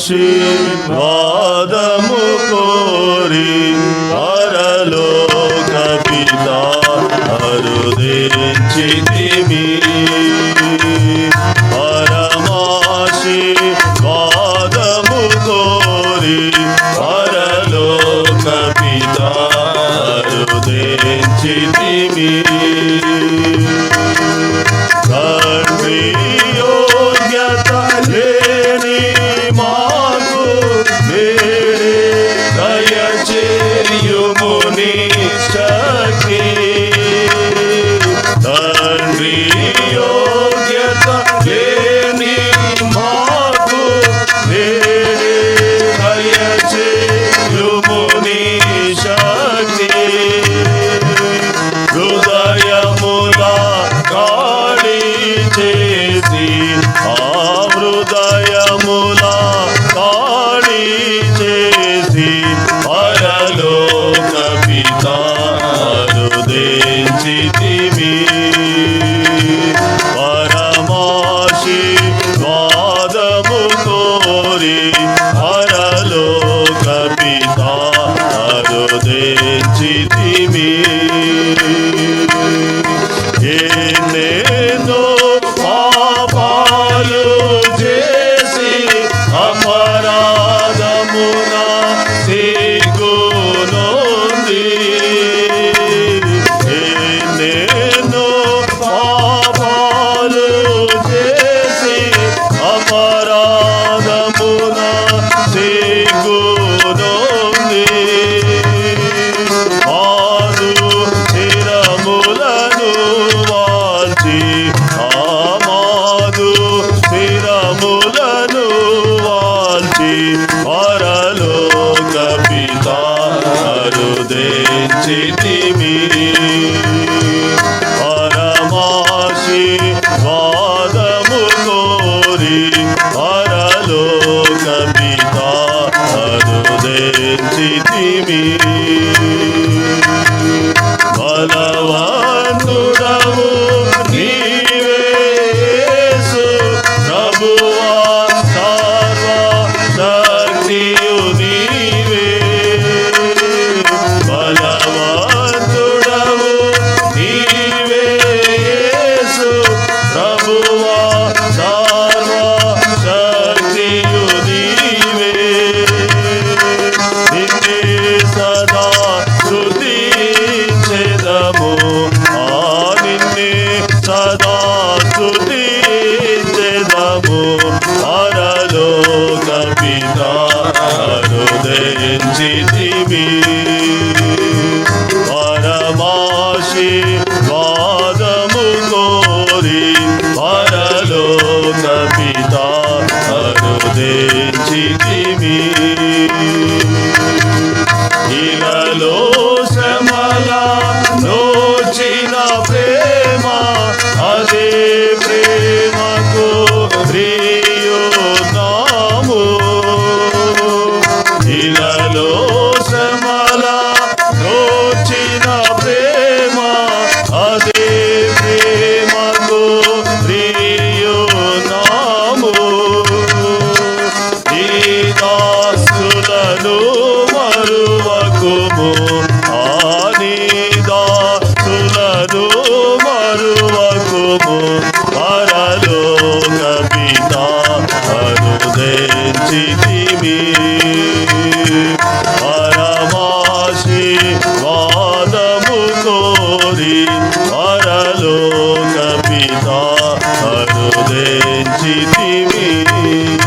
ఆశీర్వాదము కోరి పరలోక పిత హరుదేచితిమి పరమాశీర్వాదము కోరి పరలోక పిత హరుదేచితిమి ఉపదేశితివే ఉదయించితివి సదా స్థుతించెదము పరలోక పితా హృదయం చితివి দিবে